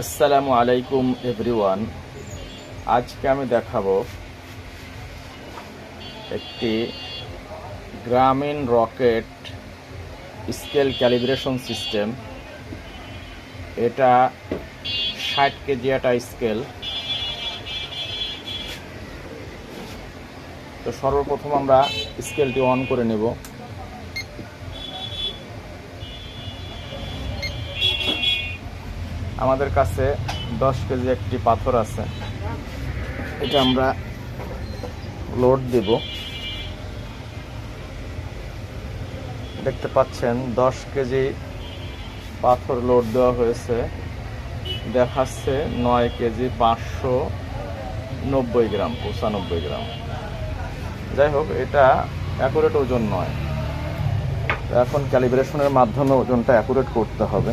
আসসালামু আলাইকুম এভরিওয়ান। আজকে আমি দেখাবো একটি গ্রামীণ রকেট স্কেল ক্যালিব্রেশন সিস্টেম। এটা ষাট কেজি একটা স্কেল। তো সর্বপ্রথম আমরা স্কেলটি অন করে নেব। আমাদের কাছে দশ কেজি একটি পাথর আছে। এটা আমরা লোড দেব। দেখতে পাচ্ছেন, দশ কেজি পাথর লোড দেওয়া হয়েছে। দেখাচ্ছে নয় কেজি পাঁচশো নব্বই গ্রাম, পঁচানব্বই গ্রাম। যাই হোক, এটা অ্যাকুরেট ওজন নয়। এখন ক্যালিব্রেশনের মাধ্যমে ওজনটা অ্যাকুরেট করতে হবে।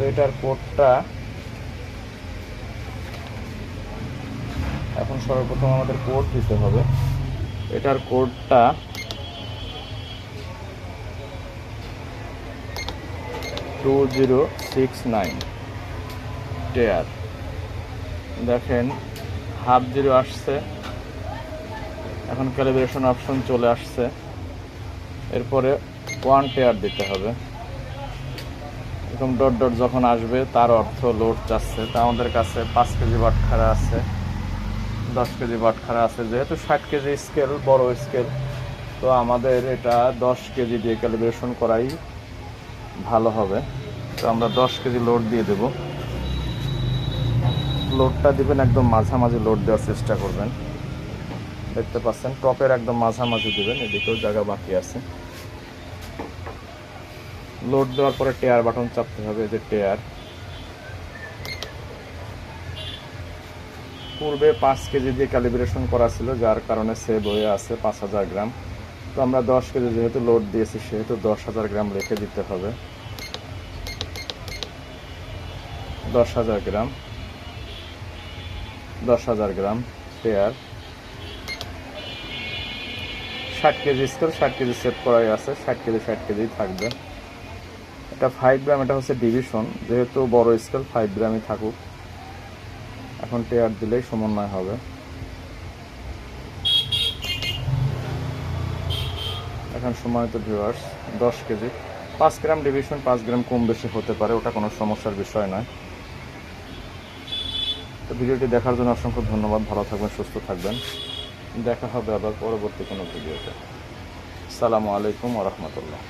তো এটার কোডটা এখন সর্বপ্রথম আমাদের কোড দিতে হবে। এটার কোডটা টু জিরো সিক্স নাইন। টেয়ার দেখেন, হাফ জিরো আসছে। এখন ক্যালিব্রেশন অপশন চলে আসছে। এরপরে ওয়ান টেয়ার দিতে হবে। এরকম ডট ডট যখন আসবে, তার অর্থ লোড চাচ্ছে তা আমাদের কাছে পাঁচ কেজি বাটখারা আছে, দশ কেজি বাটখারা আছে, যেহেতু ষাট কেজি স্কেল বড় স্কেল তো আমাদের এটা দশ কেজি দিয়ে ক্যালিব্রেশন করাই ভালো হবে। তো আমরা দশ কেজি লোড দিয়ে দেব। লোডটা দিবেন একদম মাঝামাঝি লোড দেওয়ার চেষ্টা করবেন। দেখতে পাচ্ছেন টপের একদম মাঝামাঝি দেবেন, এদিকেও জায়গা বাকি আছে। লোড দেওয়ার পরে টেয়ার বাটন চাপতে হবে, যে টেয়ার পূর্বে পাঁচ কেজি দিয়ে ক্যালিব্রেশন করা ছিল, যার কারণে সেভ হয়ে আছে পাঁচ হাজার গ্রাম। তো আমরা দশ কেজি যেহেতু লোড দিয়েছি, সেহেতু দশ হাজার গ্রাম রেখে দিতে হবে। দশ হাজার গ্রাম। দশ হাজার গ্রাম টেয়ার ষাট কেজি স্কেল ষাট কেজি সেভ করাই আছে, ষাট কেজি ষাট কেজি থাকবে। এটা ফাইভ গ্রাম এটা হচ্ছে ডিভিশন যেহেতু বড় স্কেল ফাইভ গ্রামই থাকুক। এখন টেয়ার দিলেই সমন্বয় হবে। এখন সময় তো ভিউয়ার্স দশ কেজি। পাঁচ গ্রাম ডিভিশন পাঁচ গ্রাম কম বেশি হতে পারে, ওটা কোনো সমস্যার বিষয় নয়। তো ভিডিওটি দেখার জন্য অসংখ্য ধন্যবাদ, ভালো থাকবেন, সুস্থ থাকবেন। দেখা হবে আবার পরবর্তী কোনো ভিডিওতে। সালামু আলাইকুম রহমতুল্লাহ।